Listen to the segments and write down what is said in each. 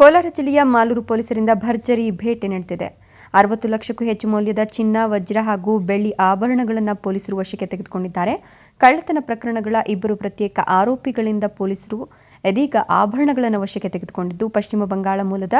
ಕೋಲಾರ ಜಿಲ್ಲೆಯ ಮಾಲೂರು ಪೊಲೀಸರಿಂದ ಭರ್ಜರಿ ಭೇಟಿ ನಡೆದಿದೆ ಅರವತ್ತು ಲಕ್ಷಕ್ಕೂ ಹೆಚ್ಚು ಮೌಲ್ಯದ ಚಿನ್ನ, ವಜ್ರ ಹಾಗೂ ಬೆಳ್ಳಿ ಆಭರಣಗಳನ್ನು ಪೊಲೀಸರು ವಶಕ್ಕೆ ತೆಗೆದುಕೊಂಡಿದ್ದಾರೆ. ಕಳ್ಳತನ ಪ್ರಕರಣಗಳ ಇಬ್ಬರು ಪ್ರತ್ಯೇಕ ಆರೋಪಿಗಳಿಂದ ಪೊಲೀಸರು ಇದೀಗ ಆಭರಣಗಳನ್ನು ವಶಕ್ಕೆ ತೆಗೆದುಕೊಂಡಿದ್ದು, ಪಶ್ಚಿಮ ಬಂಗಾಳ ಮೂಲದ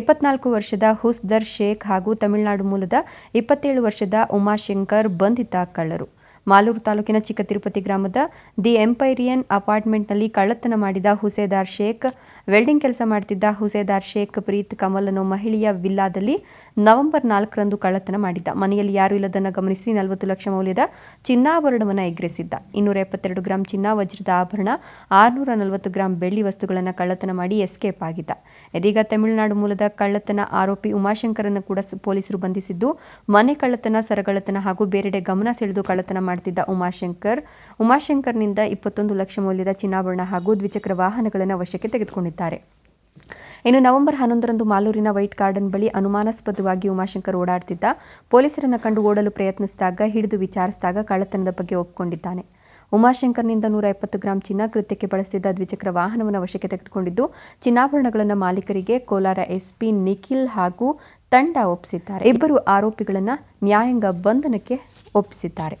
ಇಪ್ಪತ್ನಾಲ್ಕು ವರ್ಷದ ಹುಸ್ದರ್ ಶೇಖ್ ಹಾಗೂ ತಮಿಳುನಾಡು ಮೂಲದ ಇಪ್ಪತ್ತೇಳು ವರ್ಷದ ಉಮಾಶಂಕರ್ ಬಂಧಿತ ಕಳ್ಳರು. ಮಾಲೂರು ತಾಲೂಕಿನ ಚಿಕ್ಕ ತಿರುಪತಿ ಗ್ರಾಮದ ದಿ ಎಂಪೈರಿಯನ್ ಅಪಾರ್ಟ್ಮೆಂಟ್ನಲ್ಲಿ ಕಳ್ಳತನ ಮಾಡಿದ ಹುಸೇದಾರ್ ಶೇಖ್, ವೆಲ್ಡಿಂಗ್ ಕೆಲಸ ಮಾಡುತ್ತಿದ್ದ ಹುಸೇದಾರ್ ಶೇಖ್, ಪ್ರೀತ್, ಕಮಲ್ ಅನ್ನೋ ಮಹಿಳೆಯ ವಿಲ್ಲಾದಲ್ಲಿ ನವೆಂಬರ್ ನಾಲ್ಕರಂದು ಕಳ್ಳತನ ಮಾಡಿದ್ದ. ಮನೆಯಲ್ಲಿ ಯಾರೂ ಇಲ್ಲದನ್ನು ಗಮನಿಸಿ ನಲವತ್ತು ಲಕ್ಷ ಮೌಲ್ಯದ ಚಿನ್ನಾಭರಣವನ್ನು ಎಗ್ರೆಸಿದ್ದ. ಇನ್ನೂರ ಎಪ್ಪತ್ತೆರಡು ಗ್ರಾಂ ಚಿನ್ನ ವಜ್ರದ ಆಭರಣ, ಆರುನೂರ ನಲವತ್ತು ಗ್ರಾಂ ಬೆಳ್ಳಿ ವಸ್ತುಗಳನ್ನು ಕಳ್ಳತನ ಮಾಡಿ ಎಸ್ಕೇಪ್ ಆಗಿದ್ದ. ಇದೀಗ ತಮಿಳುನಾಡು ಮೂಲದ ಕಳ್ಳತನ ಆರೋಪಿ ಉಮಾಶಂಕರನ್ನು ಕೂಡ ಪೊಲೀಸರು ಬಂಧಿಸಿದ್ದು, ಮನೆ ಕಳ್ಳತನ ಸರಗಳತನ ಹಾಗೂ ಬೇರೆಡೆ ಗಮನ ಸೆಳೆದು ಕಳ್ಳತನ ಮಾಡುತ್ತಿದ್ದ ಉಮಾಶಂಕರ್. ಉಮಾಶಂಕರ್ನಿಂದ ಇಪ್ಪತ್ತೊಂದು ಲಕ್ಷ ಮೌಲ್ಯದ ಚಿನ್ನಾಭರಣ ಹಾಗೂ ದ್ವಿಚಕ್ರ ವಾಹನಗಳನ್ನು ವಶಕ್ಕೆ ತೆಗೆದುಕೊಂಡಿದ್ದಾರೆ. ಇನ್ನು ನವೆಂಬರ್ ಹನ್ನೊಂದರಂದು ಮಾಲೂರಿನ ವೈಟ್ ಗಾರ್ಡನ್ ಬಳಿ ಅನುಮಾನಾಸ್ಪದವಾಗಿ ಉಮಾಶಂಕರ್ ಓಡಾಡ್ತಿದ್ದ ಪೊಲೀಸರನ್ನು ಕಂಡು ಓಡಲು ಪ್ರಯತ್ನಿಸಿದಾಗ ಹಿಡಿದು ವಿಚಾರಿಸಿದಾಗ ಕಳ್ಳತನದ ಬಗ್ಗೆ ಒಪ್ಪಿಕೊಂಡಿದ್ದಾನೆ ಉಮಾಶಂಕರ್ನಿಂದ ನೂರ ಎಪ್ಪತ್ತು ಗ್ರಾಂ ಚಿನ್ನ ಕೃತ್ಯಕ್ಕೆ ಬಳಸಿದ್ದ ದ್ವಿಚಕ್ರ ವಾಹನವನ್ನು ವಶಕ್ಕೆ ತೆಗೆದುಕೊಂಡಿದ್ದು, ಚಿನ್ನಾಭರಣಗಳನ್ನು ಮಾಲೀಕರಿಗೆ ಕೋಲಾರ ಎಸ್ಪಿ ನಿಖಿಲ್ ಹಾಗೂ ತಂಡ ಒಪ್ಪಿಸಿದ್ದಾರೆ. ಇಬ್ಬರು ಆರೋಪಿಗಳನ್ನು ನ್ಯಾಯಾಂಗ ಬಂಧನಕ್ಕೆ ಒಪ್ಪಿಸಿದ್ದಾರೆ.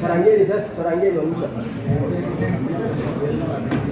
ಸರ್ ಹಂಗೆ ಇರಿ ಸರ್ ಸರ್ ಹಂಗೆ ಇರಿ ಒಂದು ನಿಮಿಷ ಅಲ್ಲೇ ಕೊಡಿ ಅಲ್ಲೇ ಕೊಡಿ ಸರ್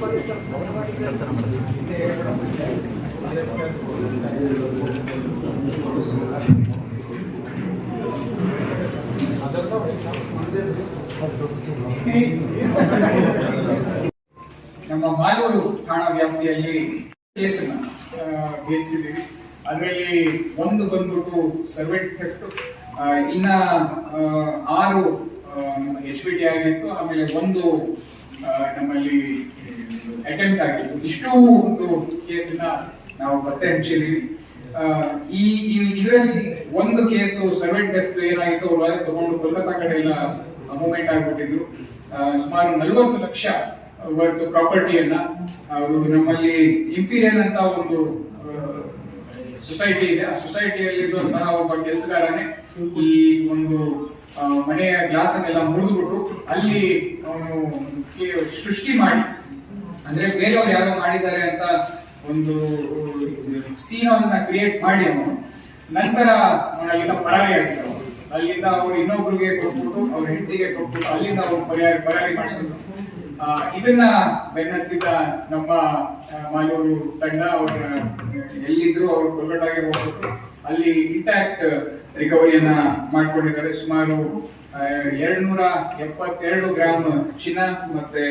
ಕೊಡಿ. ನಮ್ಮ ಮಾಲೂರು ಠಾಣಾ ವ್ಯಾಪ್ತಿಯಲ್ಲಿ ಕೇಸನ್ನ ಬೇಯಿಸಿದ್ದೀವಿ ಅದರಲ್ಲಿ ಒಂದು ಬಂದ್ಬಿಟ್ಟು ಸರ್ವೆಂಟ್ ಥೆಫ್ಟ್ ಇನ್ನ ಆರು ಎಚ್ ಟಿ ಆಗಿತ್ತು, ಆಮೇಲೆ ಒಂದು ನಮ್ಮಲ್ಲಿ ಅಟೆಂಪ್ಟ್ ಆಗಿತ್ತು ಇಷ್ಟು ಒಂದು ಕೇಸನ್ನ ನಾವು ಪತ್ತೆ ಹಚ್ಚಿದೀವಿ ಈ ಇದರಲ್ಲಿ ಒಂದು ಕೇಸು ಸೆವೆನ್ ಡೆಫ್ ಏನಾಗಿತ್ತು ಅವರು ತಗೊಂಡು ಕೋಲ್ಕತ್ತಾ ಕಡೆ ಎಲ್ಲ ಮೂವ್ಮೆಂಟ್ ಆಗಿಬಿಟ್ಟಿದ್ರು. ಸುಮಾರು ನಲವತ್ತು ಲಕ್ಷ ವರ್ತು ಪ್ರಾಪರ್ಟಿಯನ್ನ ಅದು ನಮ್ಮಲ್ಲಿ ಇಂಪೀರಿಯನ್ ಅಂತ ಒಂದು ಸೊಸೈಟಿ ಇದೆ. ಆ ಸೊಸೈಟಿಯಲ್ಲಿ ಒಬ್ಬ ಕೆಲಸಗಾರನೇ ಈ ಒಂದು ಮನೆಯ ಗ್ಲಾಸ್ ಅನ್ನೆಲ್ಲ ಮುರಿದ್ಬಿಟ್ಟು ಅಲ್ಲಿ ಅವನು ಸೃಷ್ಟಿ ಮಾಡಿ, ಅಂದ್ರೆ ಬೇರೆಯವ್ರು ಯಾರೋ ಮಾಡಿದ್ದಾರೆ ಅಂತ ಒಂದು ಸೀನವನ್ನ ಕ್ರಿಯೇಟ್ ಮಾಡಿ ಅವನು. ನಂತರ ಅಲ್ಲಿಂದ ಪರಾರಿ ಆಗಿದ್ರು ಅಲ್ಲಿಂದ ಅವ್ರು ಇನ್ನೊಬ್ರಿಗೆ ಕೊಟ್ಬಿಟ್ಟು, ಅವ್ರ ಹೆಂಡತಿಗೆ ಕೊಟ್ಬಿಟ್ಟು ಅಲ್ಲಿಂದ ಅವ್ರು ಪರಿಹಾರ ಪರಾರಿ ಮಾಡಿಸಿದ್ರು. ಇದನ್ನ ಬೆನ್ನತ್ತಿದ್ದ ನಮ್ಮ ಮಾಲೂರು ತಂಡ ಅವ್ರ, ಎಲ್ಲಿದ್ರು ಅವ್ರು ಕೋಲ್ಕತ್ತಾಗೆ ಹೋಗ್ಬಿಟ್ಟು ಅಲ್ಲಿ ಇಂಟ್ಯಾಕ್ಟ್ ರಿಕವರಿಯನ್ನ ಮಾಡ್ಕೊಂಡಿದ್ದಾರೆ. ಸುಮಾರು ಎರಡ್ನೂರ ಎಪ್ಪತ್ತೆರಡು ಗ್ರಾಮ್ ಚಿನ್ನ ಮತ್ತೆ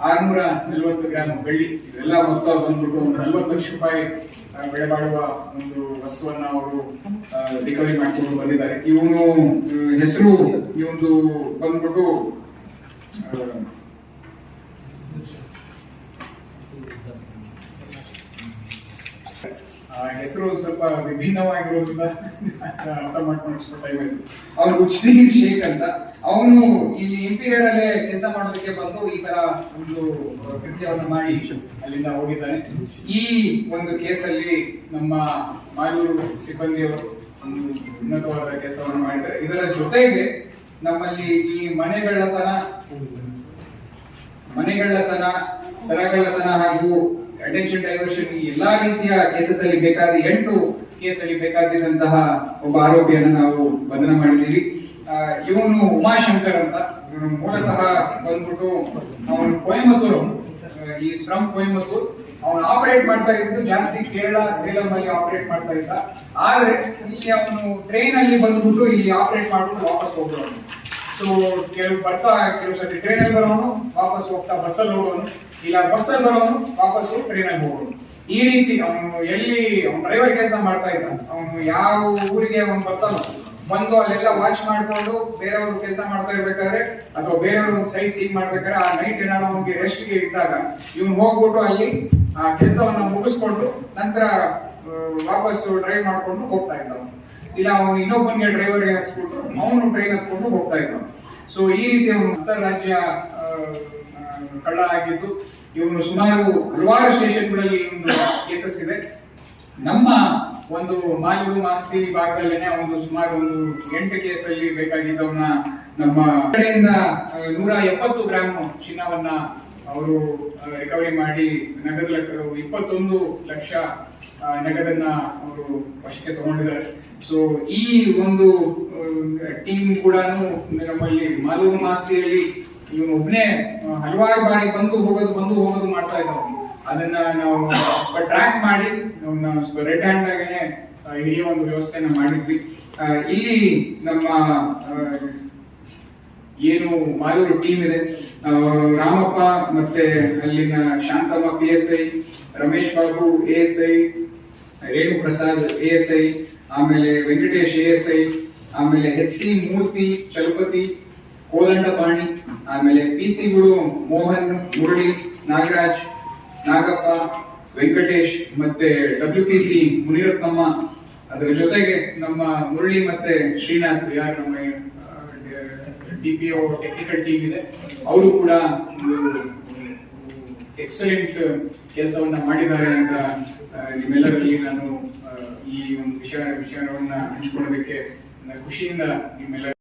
ಆರ್ನೂರ ನಲ್ವತ್ತು ಗ್ರಾಮ್ ಬೆಳ್ಳಿ. ಇದೆಲ್ಲ ಮೊತ್ತ ಬಂದ್ಬಿಟ್ಟು ಒಂದು ನಲ್ವತ್ತು ಲಕ್ಷ ರೂಪಾಯಿ ಬೆಳೆ ಬಾಳುವ ಒಂದು ವಸ್ತುವನ್ನ ಅವರು ರಿಕವರಿ ಮಾಡಿಕೊಂಡು ಬಂದಿದ್ದಾರೆ. ಇವನು ಹೆಸರು ಇವೊಂದು ಬಂದ್ಬಿಟ್ಟು ಆ, ಆ ಹೆಸರು ಸ್ವಲ್ಪ ವಿಭಿನ್ನವಾಗಿರೋದ್ರಿಂದ ಅರ್ಥ ಮಾಡ್ಕೊಂಡು ಸ್ವಲ್ಪ ಟೈಮ್ ಉಚ್ಚಿ ಶೇಖ್ ಅಂತ. ಅವನು ಈ ಇಂಪೀರಿಯರ್ ಅಲ್ಲಿ ಕೆಲಸ ಮಾಡೋದಕ್ಕೆ ಬಂದು ಈ ತರ ಒಂದು ಕೃತ್ಯವನ್ನು ಮಾಡಿ ಅಲ್ಲಿಂದ ಹೋಗಿದ್ದಾನೆ. ಈ ಒಂದು ಕೇಸಲ್ಲಿ ನಮ್ಮ ಮಾಯೂರು ಸಿಬ್ಬಂದಿಯವರು ಒಂದು ಉನ್ನತವಾದ ಕೆಲಸವನ್ನು ಮಾಡಿದ್ದಾರೆ. ಇದರ ಜೊತೆಗೆ ನಮ್ಮಲ್ಲಿ ಈ ಮನೆಗಳ್ಳತನ ಮನೆಗಳ್ಳತನ, ಸರಗಳ್ಳತನ ಹಾಗೂ ಅಟೆನ್ಷನ್ ಡೈವರ್ಷನ್ ಈ ಎಲ್ಲಾ ರೀತಿಯ ಕೇಸಸ್ ಅಲ್ಲಿ ಬೇಕಾದ ಎಂಟು ಕೇಸ್ ಅಲ್ಲಿ ಬೇಕಾಗಿದ್ದಂತಹ ಒಬ್ಬ ಆರೋಪಿಯನ್ನು ನಾವು ಬಂಧನ ಮಾಡಿದ್ದೀವಿ. ಇವನು ಉಮಾಶಂಕರ್ ಅಂತ. ಇವನು ಮೂಲತಃ ಬಂದ್ಬಿಟ್ಟು ಅವನು ಕೊಯಮತ್ತೂರು ಈಸ್ ಫ್ರಮ್ ಕೊಯಮತ್ತೂರ್ ಅವನು ಆಪರೇಟ್ ಮಾಡ್ತಾ ಇದ್ದು ಜಾಸ್ತಿ ಕೇರಳ, ಸೇಲಂ ಅಲ್ಲಿ ಆಪರೇಟ್ ಮಾಡ್ತಾ ಇದ್ದ. ಆದ್ರೆ ಇಲ್ಲಿ ಅವನು ಟ್ರೈನ್ ಅಲ್ಲಿ ಬಂದ್ಬಿಟ್ಟು ಇಲ್ಲಿ ಆಪರೇಟ್ ಮಾಡ್ಬಿಟ್ಟು ವಾಪಸ್ ಹೋಗೋನು ಸೊ ಕೆಲವು ಬರ್ತಾ, ಕೆಲವು ಸತಿ ಟ್ರೈನ್ ಅಲ್ಲಿ ಬರೋನು, ವಾಪಸ್ ಹೋಗ್ತಾ ಬಸ್ಸಲ್ಲಿ ಹೋಗೋನು. ಇಲ್ಲ ಬಸ್ಸಲ್ಲಿ ಬರೋನು, ವಾಪಸ್ ಟ್ರೈನ್ ಅಲ್ಲಿ ಹೋಗೋನು. ಈ ರೀತಿ ಅವನು ಎಲ್ಲಿ ಅವ್ನು ಡ್ರೈವರ್ ಕೆಲಸ ಮಾಡ್ತಾ ಇದ್ದಾನೆ. ಅವನು ಯಾವ ಊರಿಗೆ ಅವನು ಬರ್ತಾನೋ, ಬಂದು ಅಲ್ಲೆಲ್ಲ ವಾಚ್ ಮಾಡ್ಕೊಂಡು ಬೇರೆಯವರು ಕೆಲಸ ಮಾಡ್ತಾ ಇರ್ಬೇಕಾದ್ರೆ, ಅಥವಾ ಬೇರೆಯವರು ಸೈಡ್ ಸೀನ್ ಮಾಡ್ಬೇಕಾದ್ರೆ ಆ ನೈಟ್ ಏನಾದ್ರು ಅವನಿಗೆ ರೆಸ್ಟ್ಗೆ ಇದ್ದಾಗ ಇವ್ನು ಹೋಗ್ಬಿಟ್ಟು ಅಲ್ಲಿ ಆ ಕೆಲಸವನ್ನ ಮುಗಿಸ್ಕೊಂಡು ನಂತರ ವಾಪಸ್ ಡ್ರೈವ್ ಮಾಡ್ಕೊಂಡು ಹೋಗ್ತಾ ಇದ್ದ ಅವ್ನು. ಇಲ್ಲ, ಅವನು ಇನ್ನೊಬ್ಬನಿಗೆ ಡ್ರೈವರ್ ಹಾಕ್ಸ್ಬಿಟ್ಟು ಅವನು ಟ್ರೈನ್ ಹತ್ಕೊಂಡು ಹೋಗ್ತಾ ಇದ್ದ ಸೊ ಈ ರೀತಿ ಅವನು ಅಂತಾರಾಜ್ಯ ಕಳ್ಳ ಆಗಿದ್ದು, ಇವನು ಸುಮಾರು ಹಲವಾರು ಸ್ಟೇಷನ್ಗಳಲ್ಲಿ ಕೇಸಸ್ ಇದೆ. ನಮ್ಮ ಒಂದು ಮಾಲೂರು ಮಾಸ್ತಿ ಭಾಗದಲ್ಲೇನೆ ಒಂದು ಸುಮಾರು ಒಂದು ಎಂಟು ಕೇಸಲ್ಲಿ ಬೇಕಾಗಿದ್ದವನ್ನ ನಮ್ಮ ಕಡೆಯಿಂದ ನೂರ ಎಪ್ಪತ್ತು ಗ್ರಾಮ್ ಚಿನ್ನವನ್ನ ಅವರು ರಿಕವರಿ ಮಾಡಿ, ನಗದು ಇಪ್ಪತ್ತೊಂದು ಲಕ್ಷ ನಗದನ್ನ ಅವರು ವಶಕ್ಕೆ ತಗೊಂಡಿದ್ದಾರೆ. ಸೊ ಈ ಒಂದು ಟೀಮ್ ಕೂಡ ನಮ್ಮಲ್ಲಿ ಮಾಲೂರು ಮಾಸ್ತಿಯಲ್ಲಿ ಇವನು ಒಬ್ಬನೇ ಹಲವಾರು ಬಾರಿ ಬಂದು ಹೋಗೋದು ಬಂದು ಹೋಗೋದು ಮಾಡ್ತಾ ಇದ್ದಾವೆ ಅದನ್ನ ನಾವು ಟ್ರ್ಯಾಕ್ ಮಾಡಿ ರೆಡ್ ಹ್ಯಾಂಡ್ ಆಗೇನೆ ಹಿಡಿಯೋ ಒಂದು ವ್ಯವಸ್ಥೆನ ಮಾಡಿದ್ವಿ. ಇಲ್ಲಿ ನಮ್ಮ ಏನು ಮಾಲೂರು ಟೀಮ್ ಇದೆ. ರಾಮಪ್ಪ ಮತ್ತೆ ಅಲ್ಲಿನ Shantamma P S I Ramesh Babu A S I Renu Prasad A S I ಆಮೇಲೆ ವೆಂಕಟೇಶ್ ಎ ಎಸ್ ಐ ಆಮೇಲೆ ಎಚ್ ಸಿ ಮೂರ್ತಿ ಚಲಪತಿ ಕೋದಂಡಪಾಣಿ ಆಮೇಲೆ ಪಿ ಸಿ ಗುರು ಮೋಹನ್ ಮುರಳಿ, ನಾಗರಾಜ್, ನಾಗಪ್ಪ, ವೆಂಕಟೇಶ್, ಮತ್ತೆ ಡಬ್ಲ್ಯೂ ಪಿ ಸಿ ಮುನಿರತ್ನಮ್ಮ. ಅದರ ಜೊತೆಗೆ ನಮ್ಮ ಮುರಳಿ ಮತ್ತೆ ಶ್ರೀನಾಥ್ ಯಾರು ನಮ್ಮ D P O technical team ಇದೆ, ಅವರು ಕೂಡ ಎಕ್ಸಲೆಂಟ್ ಕೆಲಸವನ್ನ ಮಾಡಿದ್ದಾರೆ ಅಂತ ನಿಮ್ಮೆಲ್ಲರಲ್ಲಿ ನಾನು ಈ ಒಂದು ವಿಷಯ ವಿಷಯವನ್ನ ಹಂಚ್ಕೊಳ್ಳೋದಕ್ಕೆ ಖುಷಿಯಿಂದ ನಿಮ್ಮೆಲ್ಲ